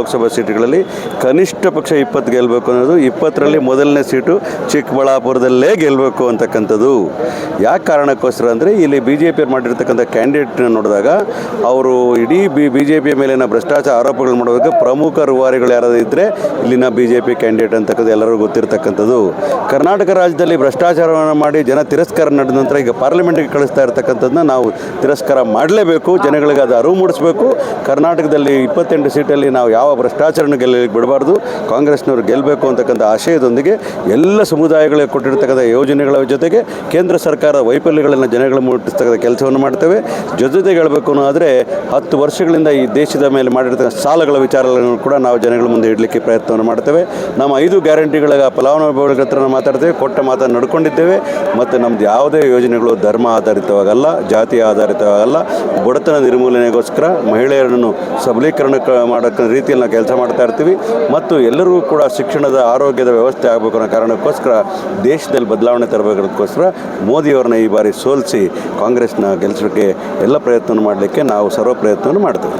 ಲೋಕಸಭಾ ಸೀಟುಗಳಲ್ಲಿ ಕನಿಷ್ಠ ಪಕ್ಷ ಇಪ್ಪತ್ತು ಗೆಲ್ಲಬೇಕು ಅನ್ನೋದು ಇಪ್ಪತ್ತರಲ್ಲಿ ಮೊದಲನೇ ಸೀಟು ಚಿಕ್ಕಬಳ್ಳಾಪುರದಲ್ಲೇ ಗೆಲ್ಲಬೇಕು ಅಂತಕ್ಕಂಥದ್ದು. ಯಾಕೆ ಕಾರಣಕ್ಕೋಸ್ಕರ ಅಂದರೆ ಇಲ್ಲಿ ಬಿ ಜೆ ಪಿ ಮಾಡಿರ್ತಕ್ಕಂಥ ಕ್ಯಾಂಡಿಡೇಟ್ನ ನೋಡಿದಾಗ ಅವರು ಇಡೀ ಬಿ ಬಿ ಜೆ ಪಿಯ ಮೇಲಿನ ಭ್ರಷ್ಟಾಚಾರ ಆರೋಪಗಳು ಮಾಡೋದಕ್ಕೆ ಪ್ರಮುಖ ರೂವಾರಿಗಳು ಯಾರಾದರೂ ಇದ್ದರೆ ಇಲ್ಲಿನ ಬಿ ಜೆ ಪಿ ಕ್ಯಾಂಡಿಡೇಟ್ ಅಂತಕ್ಕಂಥ ಎಲ್ಲರಿಗೂ ಗೊತ್ತಿರ್ತಕ್ಕಂಥದ್ದು. ಕರ್ನಾಟಕ ರಾಜ್ಯದಲ್ಲಿ ಭ್ರಷ್ಟಾಚಾರವನ್ನು ಮಾಡಿ ಜನ ತಿರಸ್ಕಾರ ನಡೆದ ನಂತರ ಈಗ ಪಾರ್ಲಿಮೆಂಟ್ಗೆ ಕಳಿಸ್ತಾ ಇರ್ತಕ್ಕಂಥದ್ದನ್ನ ನಾವು ತಿರಸ್ಕಾರ ಮಾಡಲೇಬೇಕು. ಜನಗಳಿಗೆ ಅದು ಅರಿವು ಮೂಡಿಸಬೇಕು. ಕರ್ನಾಟಕದಲ್ಲಿ ಇಪ್ಪತ್ತೆಂಟು ಸೀಟಲ್ಲಿ ನಾವು ಯಾವ ಭ್ರಷ್ಟಾಚಾರನ ಗೆಲ್ಲಲಿಕ್ಕೆ ಬಿಡಬಾರ್ದು, ಕಾಂಗ್ರೆಸ್ನವರು ಗೆಲ್ಲಬೇಕು ಅಂತಕ್ಕಂಥ ಆಶಯದೊಂದಿಗೆ ಎಲ್ಲ ಸಮುದಾಯಗಳಿಗೆ ಕೊಟ್ಟಿರ್ತಕ್ಕಂಥ ಯೋಜನೆಗಳ ಜೊತೆಗೆ ಕೇಂದ್ರ ಸರ್ಕಾರದ ವೈಫಲ್ಯಗಳನ್ನು ಜನಗಳ ಮುಟ್ಟಿಸ್ತಕ್ಕಂಥ ಕೆಲಸವನ್ನು ಮಾಡ್ತೇವೆ. ಜೊತೆಗೆ ಹೇಳಬೇಕು ಅನ್ನೋದಾದರೆ, ಹತ್ತು ವರ್ಷಗಳಿಂದ ಈ ದೇಶದ ಮೇಲೆ ಮಾಡಿರ್ತಕ್ಕಂಥ ಸಾಲಗಳ ವಿಚಾರಗಳನ್ನು ಕೂಡ ನಾವು ಜನಗಳ ಮುಂದೆ ಇಡಲಿಕ್ಕೆ ಪ್ರಯತ್ನವನ್ನು ಮಾಡ್ತೇವೆ. ನಮ್ಮ ಐದು ಗ್ಯಾರಂಟಿಗಳ ಫಲಾನುಭವಿಗಳ ಹತ್ರ ಮಾತಾಡ್ತೇವೆ, ಕೊಟ್ಟ ಮಾತನ್ನು ನಡ್ಕೊಂಡಿದ್ದೇವೆ. ಮತ್ತು ನಮ್ಮದು ಯಾವುದೇ ಯೋಜನೆಗಳು ಧರ್ಮ ಆಧಾರಿತವಾಗಲ್ಲ, ಜಾತಿ ಆಧಾರಿತವಾಗಲ್ಲ, ಬಡತನ ನಿರ್ಮೂಲನೆಗೋಸ್ಕರ ಮಹಿಳೆಯರನ್ನು ಸಬಲೀಕರಣ ಮಾಡೋಕ್ಕ ರೀತಿಯಲ್ಲಿ ನಾವು ಕೆಲಸ ಮಾಡ್ತಾ ಇರ್ತೀವಿ. ಮತ್ತು ಎಲ್ಲರಿಗೂ ಕೂಡ ಶಿಕ್ಷಣದ ಆರೋಗ್ಯದ ವ್ಯವಸ್ಥೆ ಆಗಬೇಕು ಅನ್ನೋ ಕಾರಣಕ್ಕೋಸ್ಕರ ದೇಶದಲ್ಲಿ ಬದಲಾವಣೆ ತರಬೇಕೋಸ್ಕರ ಮೋದಿಯವ್ರನ್ನ ಈ ಬಾರಿ ಸೋಲಿಸಿ ಕಾಂಗ್ರೆಸ್ನ ಗೆಲ್ಲಿಸೋಕ್ಕೆ ಎಲ್ಲ ಪ್ರಯತ್ನ ಮಾಡಲಿಕ್ಕೆ ನಾವು ಸರ್ವ ಪ್ರಯತ್ನವನ್ನು ಮಾಡ್ತೇವೆ